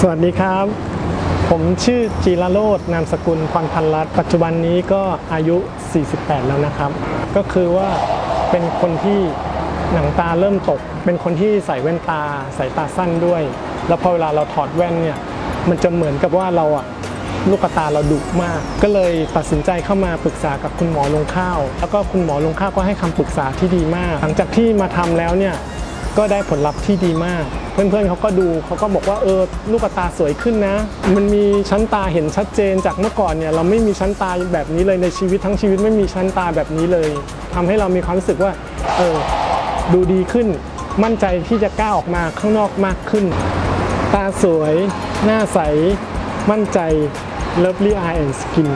สวัสดีครับ ผมชื่อจีรโรจน์นามสกุลควันพันรัตปัจจุบันนี้ก็อายุ 48 แล้วนะครับ ก็คือว่าเป็นคนที่หนังตาเริ่มตก เป็นคนที่ใส่แว่นตาใสายตาสั้นด้วย แล้วพอเวลาเราถอดแว่นเนี่ย มันจะเหมือนกับว่าเราอะลูกตาเราดุมาก ก็เลยตัดสินใจเข้ามาปรึกษากับคุณหมอลงข้าว แล้วก็คุณหมอลงข้าวก็ให้คำปรึกษาที่ดีมาก หลังจากที่มาทำแล้วเนี่ยก็ได้ผลลัพธ์ที่ดีมาก เพื่อนๆเขาก็ดูเขาก็บอกว่าเออลูกตาสวยขึ้นนะ มันมีชั้นตาเห็นชัดเจนจากเมื่อก่อนเนี่ยเราไม่มีชั้นตาแบบนี้เลยในชีวิตทั้งชีวิตไม่มีชั้นตาแบบนี้เลยทำให้เรามีความรู้สึกว่าเออดูดีขึ้น มั่นใจที่จะกล้าออกมาข้างนอกมากขึ้น ตาสวย หน้าใส มั่นใจ Lovely Eye and Skin